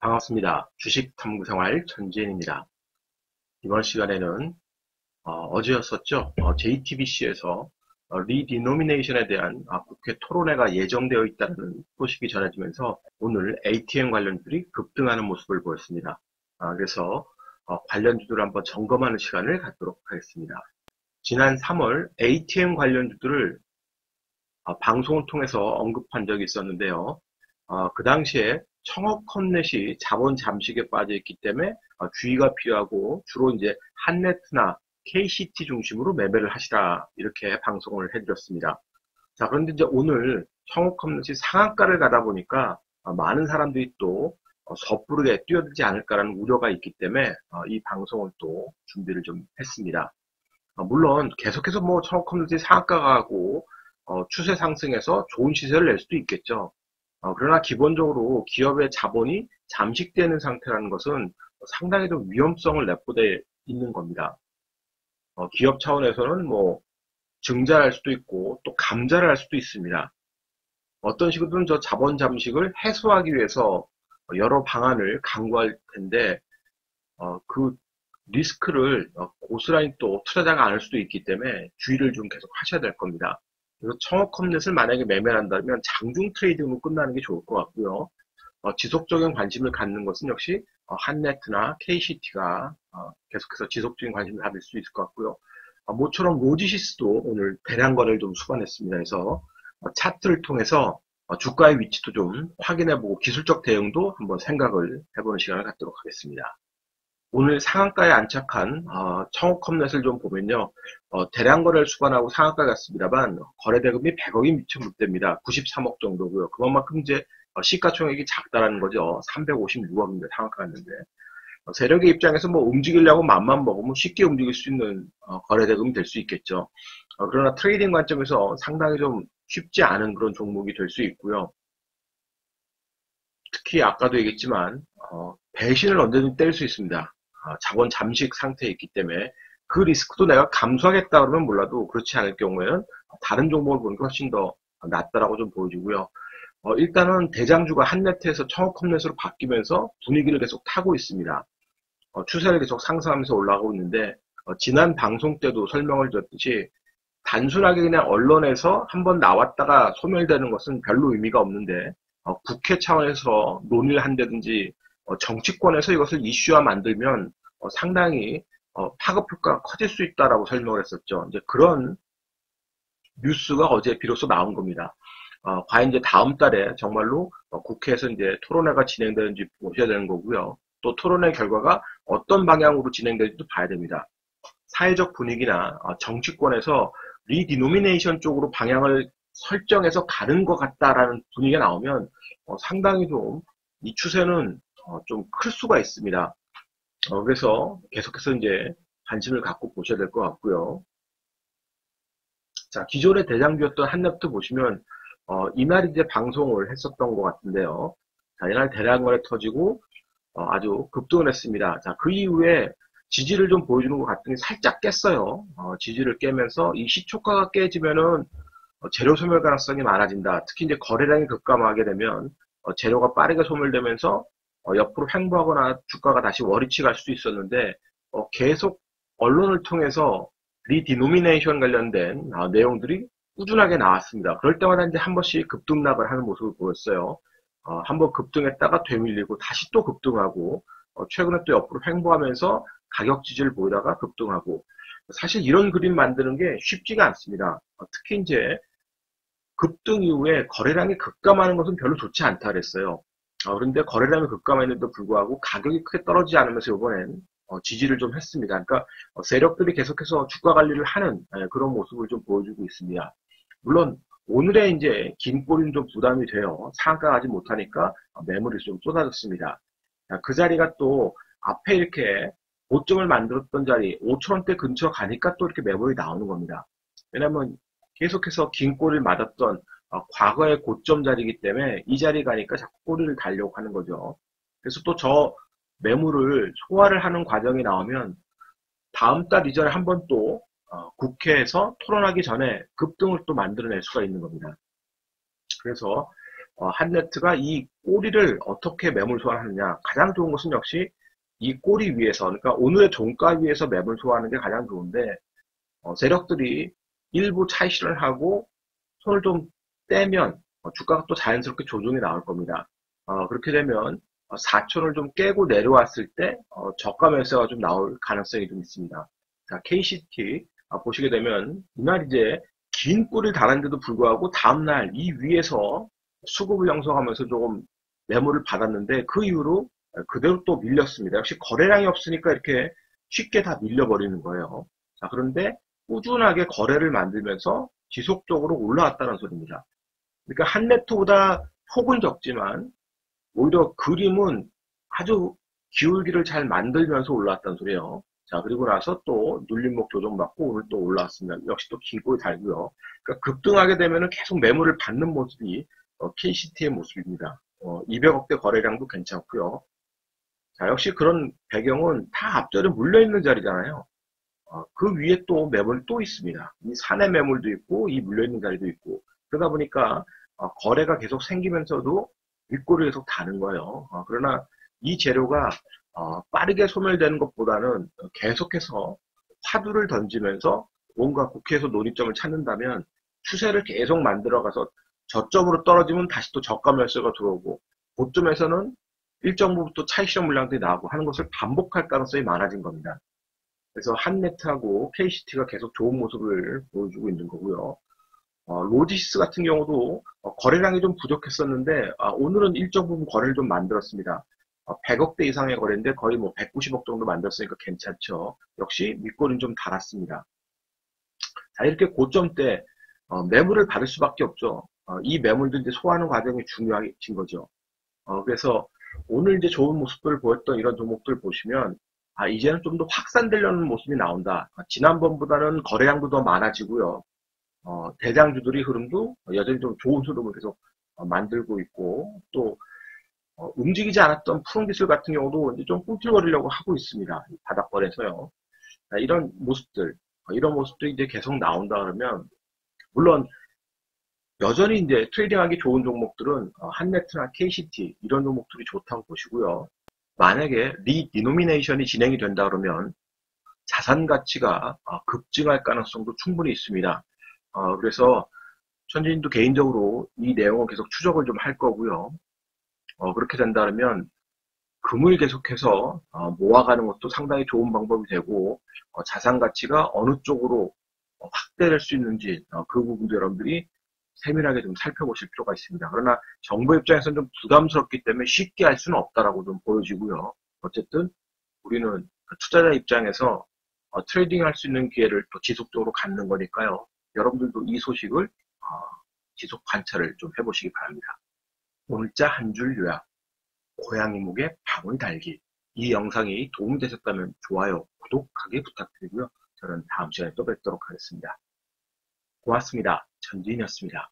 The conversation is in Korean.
반갑습니다. 주식 탐구생활 전지현입니다. 이번 시간에는 어, 제였었죠 JTBC에서 어, 리디노미네이션에 대한 아, 국회 토론회가 예정되어 있다는 소식이 전해지면서 오늘 ATM 관련주들이 급등하는 모습을 보였습니다. 아, 그래서 어, 관련주들을 한번 점검하는 시간을 갖도록 하겠습니다. 지난 3월 ATM 관련주들을 어, 방송을 통해서 언급한 적이 있었는데요. 어, 그 당시에 청업 컴넷이 자본 잠식에 빠져 있기 때문에 어, 주의가 필요하고 주로 이제 한네트나 KCT 중심으로 매매를 하시라 이렇게 방송을 해드렸습니다. 자 그런데 이제 오늘 청업 컴넷이 상한가를 가다 보니까 어, 많은 사람들이 또 어, 섣부르게 뛰어들지 않을까라는 우려가 있기 때문에 이 방송을 또 준비를 좀 했습니다. 물론 계속해서 뭐 청업 컴넷이 상한가가 가 고 추세 상승해서 좋은 시세를 낼 수도 있겠죠. 어, 그러나 기본적으로 기업의 자본이 잠식되는 상태라는 것은 상당히 좀 위험성을 내포돼 있는 겁니다. 어, 기업 차원에서는 뭐 증자할 수도 있고 또 감자를 할 수도 있습니다. 어떤 식으로든 저 자본 잠식을 해소하기 위해서 여러 방안을 강구할 텐데 어, 그 리스크를 고스란히 또 투자자가 안할 수도 있기 때문에 주의를 좀 계속 하셔야 될 겁니다. 그래서 청업 컴넷을 만약에 매매를 한다면 장중 트레이딩으로 끝나는 게 좋을 것 같고요. 어, 지속적인 관심을 갖는 것은 역시 어, 한네트나 KCT가 어, 계속해서 지속적인 관심을 가질 수 있을 것 같고요. 어, 모처럼 로지시스도 오늘 대량 거래를 좀 수반했습니다. 그래서 어, 차트를 통해서 어, 주가의 위치도 좀 확인해보고 기술적 대응도 한번 생각을 해보는 시간을 갖도록 하겠습니다. 오늘 상한가에 안착한 어, 청호컴넷을 좀 보면요. 어, 대량 거래를 수반하고 상한가 같습니다만 거래 대금이 100억이 미처 못 됩니다. 93억 정도고요. 그만큼 이제 어, 시가총액이 작다라는 거죠. 356억인데 상한가 갔는데 어, 세력의 입장에서 뭐 움직이려고 맘만 먹으면 쉽게 움직일 수 있는 어, 거래 대금이 될 수 있겠죠. 어, 그러나 트레이딩 관점에서 상당히 좀 쉽지 않은 그런 종목이 될 수 있고요. 특히 아까도 얘기했지만 어, 배신을 언제든 뗄수 있습니다. 어, 자본 잠식 상태에 있기 때문에 그 리스크도 내가 감수하겠다 그러면 몰라도 그렇지 않을 경우에는 다른 종목을 보는 게 훨씬 더 낫다라고 좀 보여지고요. 어, 일단은 대장주가 한네트에서 청업컴넷으로 바뀌면서 분위기를 계속 타고 있습니다. 어, 추세를 계속 상승하면서 올라가고 있는데 어, 지난 방송 때도 설명을 드렸듯이 단순하게 그냥 언론에서 한번 나왔다가 소멸되는 것은 별로 의미가 없는데 어, 국회 차원에서 논의를 한다든지 어, 정치권에서 이것을 이슈화 만들면 어, 상당히 어, 파급 효과가 커질 수 있다라고 설명을 했었죠. 이제 그런 뉴스가 어제 비로소 나온 겁니다. 어, 과연 이제 다음 달에 정말로 어, 국회에서 이제 토론회가 진행되는지 보셔야 되는 거고요. 또 토론회 결과가 어떤 방향으로 진행될지도 봐야 됩니다. 사회적 분위기나 어, 정치권에서 리디노미네이션 쪽으로 방향을 설정해서 가는 것 같다라는 분위기가 나오면 어, 상당히 좀 이 추세는 어, 좀 클 수가 있습니다. 어, 그래서 계속해서 이제 관심을 갖고 보셔야 될 것 같고요. 자, 기존의 대장주였던 한랩트 보시면 어, 이날 이제 방송을 했었던 것 같은데요. 자, 이날 대량거래 터지고 어, 아주 급등을 했습니다. 자, 그 이후에 지지를 좀 보여주는 것 같더니 살짝 깼어요. 어, 지지를 깨면서 이 시초가가 깨지면은 어, 재료 소멸 가능성이 많아진다. 특히 이제 거래량이 급감하게 되면 어, 재료가 빠르게 소멸되면서 어, 옆으로 횡보하거나 주가가 다시 월이치 갈 수도 있었는데 어, 계속 언론을 통해서 리디노미네이션 관련된 어, 내용들이 꾸준하게 나왔습니다. 그럴 때마다 이제 한 번씩 급등락을 하는 모습을 보였어요. 어, 한번 급등했다가 되밀리고 다시 또 급등하고 어, 최근에 또 옆으로 횡보하면서 가격 지지를 보이다가 급등하고 사실 이런 그림 만드는 게 쉽지가 않습니다. 어, 특히 이제 급등 이후에 거래량이 급감하는 것은 별로 좋지 않다 그랬어요. 어, 그런데 거래량이 급감했는데도 불구하고 가격이 크게 떨어지지 않으면서 이번엔 어, 지지를 좀 했습니다. 그러니까 어, 세력들이 계속해서 주가 관리를 하는 예, 그런 모습을 좀 보여주고 있습니다. 물론 오늘의 이제 긴 꼬리는 좀 부담이 돼요. 상가 가지 못하니까 매물이 좀 쏟아졌습니다. 그 자리가 또 앞에 이렇게 고점을 만들었던 자리 5천원대 근처 가니까 또 이렇게 매물이 나오는 겁니다. 왜냐면 계속해서 긴 꼬리를 맞았던 어, 과거의 고점 자리이기 때문에 이 자리 가니까 자꾸 꼬리를 달려고 하는 거죠. 그래서 또 저 매물을 소화를 하는 과정이 나오면 다음 달 이전에 한 번 또 어, 국회에서 토론하기 전에 급등을 또 만들어낼 수가 있는 겁니다. 그래서 어, 한네트가 이 꼬리를 어떻게 매물 소환하느냐 가장 좋은 것은 역시 이 꼬리 위에서 그러니까 오늘의 종가 위에서 매물 소화하는 게 가장 좋은데 어, 세력들이 일부 차익실을 하고 손을 좀 떼면 어, 주가가 또 자연스럽게 조정이 나올 겁니다. 어, 그렇게 되면 4천을 어, 좀 깨고 내려왔을 때 어, 저가 매수가 좀 나올 가능성이 좀 있습니다. 자, KCT 보시게 되면 이날 이제 긴 꼬리를 달았는데도 불구하고 다음날 이 위에서 수급을 형성하면서 조금 매물을 받았는데 그 이후로 그대로 또 밀렸습니다. 역시 거래량이 없으니까 이렇게 쉽게 다 밀려버리는 거예요. 자, 그런데 꾸준하게 거래를 만들면서 지속적으로 올라왔다는 소리입니다. 그러니까 한 네트보다 폭은 적지만 오히려 그림은 아주 기울기를 잘 만들면서 올라왔다는 소리예요. 자, 그리고 나서 또 눌림목 조정받고 오늘 또 올라왔습니다. 역시 또 긴꼬리 달고요. 그러니까 급등하게 되면 계속 매물을 받는 모습이 어, KCT의 모습입니다. 어, 200억대 거래량도 괜찮고요. 자, 역시 그런 배경은 다 앞전에 물려있는 자리잖아요. 어, 그 위에 또 매물 또 있습니다. 이 산의 매물도 있고, 이 물려있는 자리도 있고. 그러다 보니까 어, 거래가 계속 생기면서도 윗골이 계속 다는 거예요. 어, 그러나 이 재료가 어, 빠르게 소멸되는 것보다는 계속해서 화두를 던지면서 뭔가 국회에서 논의점을 찾는다면 추세를 계속 만들어가서 저점으로 떨어지면 다시 또 저가 매수가 들어오고 고점에서는 일정 부분 또 차익 실험 물량들이 나오고 하는 것을 반복할 가능성이 많아진 겁니다. 그래서 한네트하고 KCT가 계속 좋은 모습을 보여주고 있는 거고요. 어, 로지시스 같은 경우도 어, 거래량이 좀 부족했었는데 아, 오늘은 일정 부분 거래를 좀 만들었습니다. 어, 100억대 이상의 거래인데 거의 뭐 190억 정도 만들었으니까 괜찮죠. 역시 밑골은 좀 달았습니다. 자 이렇게 고점 때 어, 매물을 받을 수밖에 없죠. 어, 이 매물들 이제 소화하는 과정이 중요해진 거죠. 어, 그래서 오늘 이제 좋은 모습을 보였던 이런 종목들 보시면 아 이제는 좀 더 확산되려는 모습이 나온다. 아, 지난번보다는 거래량도 더 많아지고요. 어, 대장주들이 흐름도 여전히 좀 좋은 흐름을 계속 어, 만들고 있고 또 어, 움직이지 않았던 푸른 기술 같은 경우도 이제 좀 꿈틀거리려고 하고 있습니다. 바닥권에서요. 아, 이런 모습들, 어, 이런 모습들이 이제 계속 나온다 그러면 물론 여전히 이제 트레이딩하기 좋은 종목들은 어, 한네트나 KCT 이런 종목들이 좋다고 보시고요. 만약에 리디노미네이션이 진행이 된다 그러면 자산 가치가 어, 급증할 가능성도 충분히 있습니다. 어, 그래서 천진도 개인적으로 이 내용을 계속 추적을 좀 할 거고요. 어, 그렇게 된다면 금을 계속해서 어, 모아가는 것도 상당히 좋은 방법이 되고 어, 자산 가치가 어느 쪽으로 어, 확대될 수 있는지 어, 그 부분도 여러분들이 세밀하게 좀 살펴보실 필요가 있습니다. 그러나 정부 입장에서는 좀 부담스럽기 때문에 쉽게 할 수는 없다라고 좀 보여지고요. 어쨌든 우리는 그 투자자 입장에서 어, 트레이딩 할 수 있는 기회를 또 지속적으로 갖는 거니까요. 여러분들도 이 소식을 어, 지속 관찰을 좀 해보시기 바랍니다. 오늘자 한 줄 요약. 고양이 목에 방울 달기. 이 영상이 도움이 되셨다면 좋아요, 구독하기 부탁드리고요. 저는 다음 시간에 또 뵙도록 하겠습니다. 고맙습니다. 전지인이었습니다.